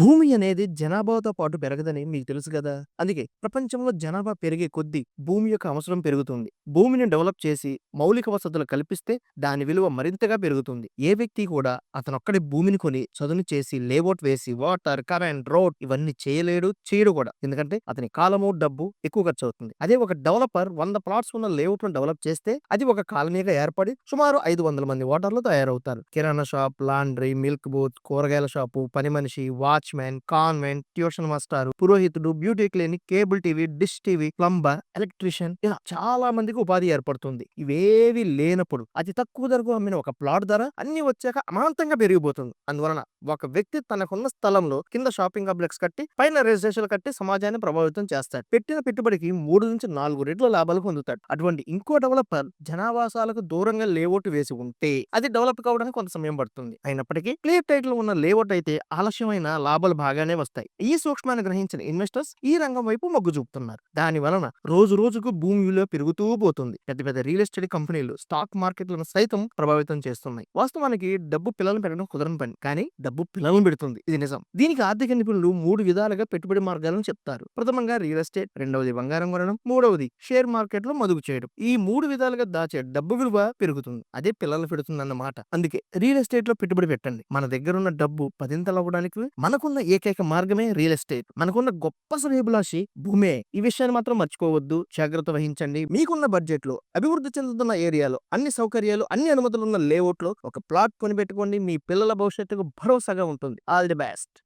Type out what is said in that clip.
భూమి అనేది జనాభాతో పాటు పెరగదని మీకు తెలుసు కదా! అందుకే ప్రపంచంలో జనాభా పెరిగే కొద్దీ భూమి యొక్క అవసరం పెరుగుతుంది. భూమిని డెవలప్ చేసి మౌలిక వసతులు కల్పిస్తే దాని విలువ మరింతగా పెరుగుతుంది. ఏ వ్యక్తి కూడా అతనొక్కడి భూమిని కొని చదును చేసి లేఅవుట్ వేసి వాటర్ కరెంట్ రోడ్ ఇవన్నీ చేయలేడు చేయడు కూడా. ఎందుకంటే అతని కాలము డబ్బు ఎక్కువ ఖర్చు అవుతుంది. అదే ఒక డెవలపర్ వంద ప్లాట్స్ ఉన్న లేఅవుట్ను డెవలప్ చేస్తే అది ఒక కాలనీగా ఏర్పడి సుమారు ఐదు వందల మంది ఓటర్లు తయారవుతారు. కిరాణా షాప్ లాండ్రీ మిల్క్ బూత్ కూరగాయల షాపు పని మనిషి watch watchman convent tuition master పురోహితుడు beauty clinic cable TV dish TV plumber electrician ఇలా చాలా మందికి ఉపాధి ఏర్పడుతుంది. ఇవేవి లేనప్పుడు అతి తక్కువ ధరకు అమ్మిన ఒక ప్లాట్ ధర అన్ని వచ్చాక అమాంతంగా పెరిగిపోతుంది. అందువలన ఒక వ్యక్తి తనకున్న స్థలంలో కింద షాపింగ్ కాంప్లెక్స్ కట్టి పైన రెసిడెన్షియల్ కట్టి సమాజాన్ని ప్రభావితం చేస్తాడు. పెట్టిన పెట్టుబడికి మూడు నుంచి నాలుగు రెట్ల లాభాలు పొందుతాడు. అటువంటి ఇంకో డెవలపర్ జనావాసాలకు దూరంగా లేఅవుట్ వేసి ఉంటే అది డెవలప్ కావడానికి కొంత సమయం పడుతుంది. అయినప్పటికీ క్లియర్ టైటిల్ ఉన్న లేఅవుట్ అయితే ఆలస్యమైన లాభం లాభాలు బాగానే వస్తాయి. ఈ సూక్ష్మాన్ని గ్రహించిన ఇన్వెస్టర్స్ ఈ రంగం వైపు మొగ్గు చూపుతున్నారు. దాని వలన రోజు రోజుకు భూమి విలువ పెరుగుతూ పోతుంది. పెద్ద పెద్ద రియల్ ఎస్టేట్ కంపెనీలు స్టాక్ మార్కెట్లను సైతం ప్రభావితం చేస్తున్నాయి. వాస్తవానికి డబ్బు పిల్లలను పెట్టడం కుదరని పని కానీ డబ్బు పిల్లలను పెడుతుంది. ఇది నిజం. దీనికి ఆర్థిక నిపుణులు మూడు విధాలుగా పెట్టుబడి మార్గాలను చెప్తారు. ప్రథమంగా రియల్ ఎస్టేట్ రెండవది బంగారం కొనడం మూడవది షేర్ మార్కెట్లో మదుగు చేయడం. ఈ మూడు విధాలుగా దాచే డబ్బు విలువ పెరుగుతుంది. అదే పిల్లలు పెడుతుంది అన్నమాట అందుకే రియల్ ఎస్టేట్లో పెట్టుబడి పెట్టండి. మన దగ్గర ఉన్న డబ్బు పదింతలు అవ్వడానికి మనకు ఉన్న ఏకైక మార్గమే రియల్ ఎస్టేట్. మనకున్న గొప్ప శ్రేయభిలాషి భూమే. ఈ విషయాన్ని మాత్రం మర్చిపోవద్దు. జాగ్రత్త వహించండి. మీకున్న బడ్జెట్లో అభివృద్ధి చెందుతున్న ఏరియాలో అన్ని సౌకర్యాలు అన్ని అనుమతులు ఉన్న లేఅవుట్లో ఒక ప్లాట్ కొని పెట్టుకోండి మీ పిల్లల భవిష్యత్తుకు భరోసాగా ఉంటుంది. All the best.